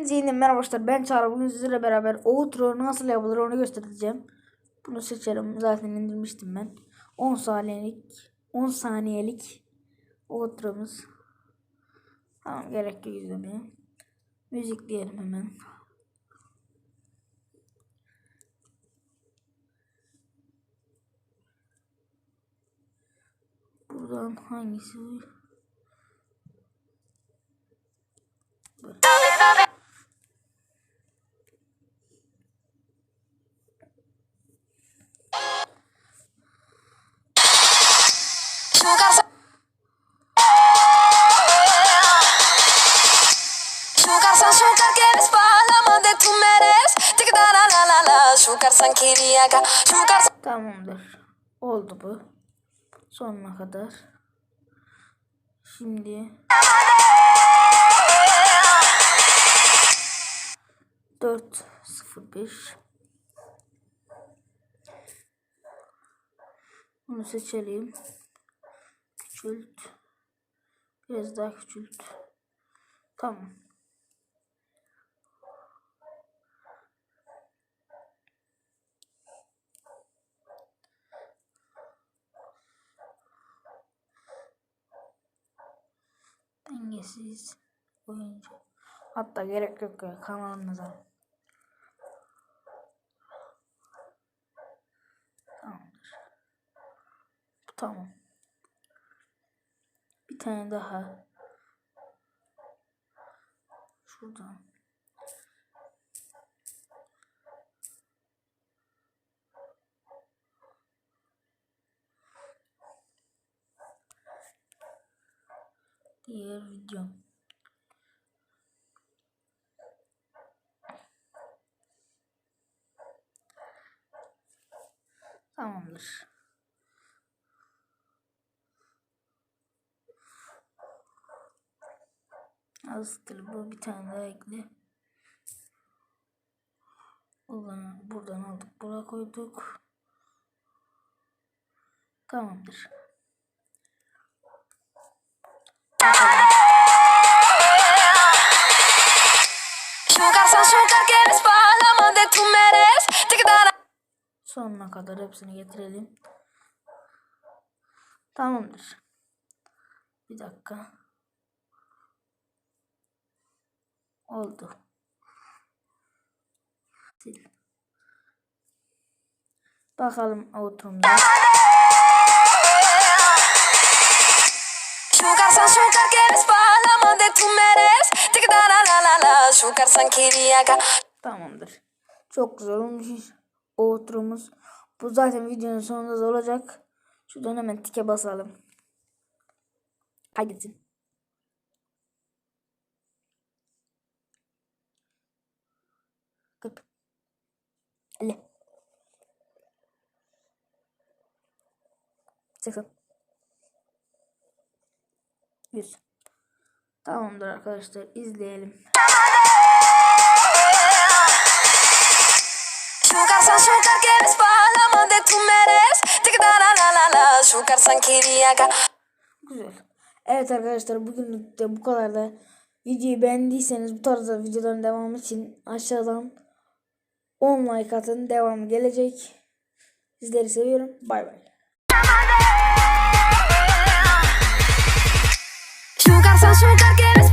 Hepinize merhaba arkadaşlar. Ben Çağrı. Bugün sizlerle beraber outro nasıl yapılır onu göstereceğim. Bunu seçelim. Zaten indirmiştim ben. 10 saniyelik 10 saniyelik outro'muz. Tamam gerek izlemeye. Müzik diyelim hemen. Buradan hangisi? La Sugar san kiriyaga Sugar san Tamamdır. Oldu bu. Sonuna kadar. Şimdi dört sıfır bir. Bunu seçelim. Küçült. Biraz daha küçült. Tamam. Dengesiz oyuncu. Hatta gerek yok ya kanalımıza. Tamamdır. Tamam. Bir tane daha. Şuradan. Diğer video. Tamamdır. Azdır bu bir tane daha ekle. Buradan, buradan aldık. Buraya koyduk. Tamamdır. Sugar san sugar quieres para la más de tu meres Tic da la Sonuna kadar hepsini getirelim. Tamamdır. Bir dakika. Oldu. Sil. Bakalım outro'mda. Tamamdır. Çok güzel olmuş. Outro'muz. Bu zaten videonun sonunda da olacak. Şuradan hemen tike basalım. Kaydetsin. Kırp. 50. 80. 100. Tamamdır arkadaşlar izleyelim. Güzel. Evet arkadaşlar bugünlük de bu kadar da. Videoyu beğendiyseniz bu tarzda videoların devamı için aşağıdan 10 like atın. Devamı gelecek. Sizleri seviyorum. Bay bay. azúcar, son azúcar que eres